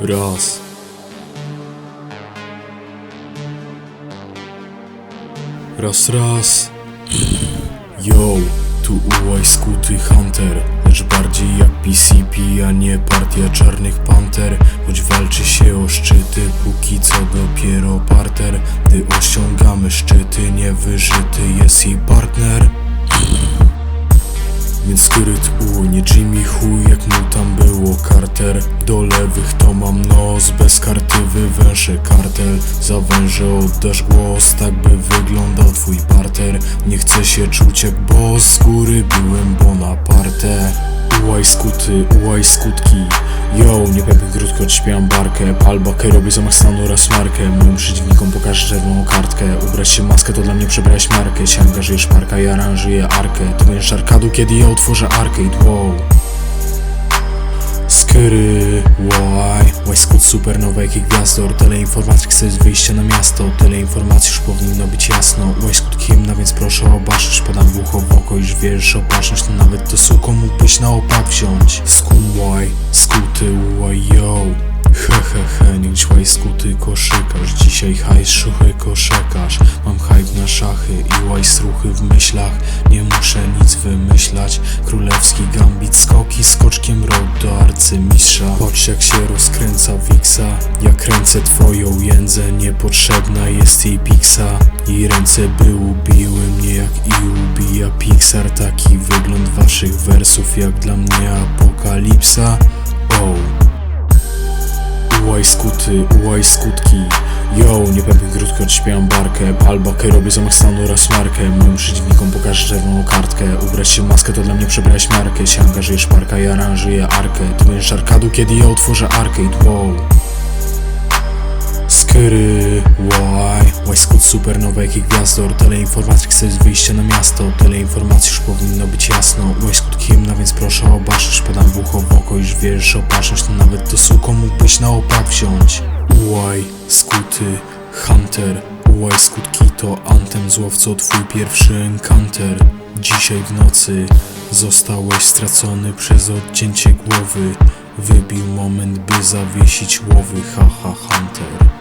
Raz. Raz, raz. Yo, tu ułaj skuty Hunter Lecz bardziej jak PCP, a nie partia czarnych panter Choć walczy się o szczyty, póki co dopiero parter Gdy osiągamy szczyty, niewyżyty jest jej partner skryt u, nie Jimmy chuj jak mu tam było. Carter Do lewych to mam nos, bez karty wywęszę kartel. Zawężę oddasz głos, tak by wyglądał twój parter. Nie chcę się czuć jak boss, z góry byłem Bonaparte Ułaj skuty, ułaj skutki. Yo, nie pewnie krótko odśpiewam barkę. Palbakę robię zamach stanu oraz markę. Moim przeciwnikom pokażę czerwoną kartkę. Ubrać się maskę to dla mnie przebrać markę. Się angażujesz parka i aranżuję arkę. Ty będziesz arkadu kiedy ja otworzę arcade Wow. Skry, why? Supernowa jak gwiazdor Teleinformatyk to jest wyjście na miasto Tyle informacji już powinno być jasno. Westcoot himna, więc proszę o baczność Podam w ucho w oko, już wierzysz opatrzność To nawet to suko mógłbyś na opak wziąć. Why? Skuty, yo? He he he, nie dzisiaj skuty koszykarz. Dzisiaj hajs szuchy koszekarz Mam hype na szachy i łaj struchy w myślach. Nie muszę nic wymyślać. Królewski gambit, skoki skoczkiem rok do arcymistrza Patrz jak się rozkręca wiksa Ja kręcę twoją jędzę Niepotrzebna jest jej piksa. Jej ręce by ubiły mnie jak i ubija Pixar. Taki wygląd waszych wersów jak dla mnie apokalipsa Ułaj skuty, ułaj skutki. Yo, nie pewnie krótko odśpiewam barkę. Palbakę robię zamach stanu oraz markę. Moim przeciwnikom pokażę czerwoną kartkę. Ubrać się maskę to dla mnie przebrać markę. Się angażujesz parka i aranżuję arkę. Ty będziesz arkadu kiedy ja otworzę arcade Wow. Skry, why? Westcoot supernowa jak i gwiazdor. Teleinformatyk to jest wyjście na miasto. Tyle informacji już powinno być jasno. Westcoot himna, więc proszę o baczność Podam w ucho wierzysz opatrzność To nawet to suko mógłbyś na opak wziąć. Ułaj, skuty, hunter. Ułaj skutki to antem złowco Twój pierwszy encounter. Dzisiaj w nocy Zostałeś stracony przez odcięcie głowy. Wybił moment by zawiesić łowy Haha hunter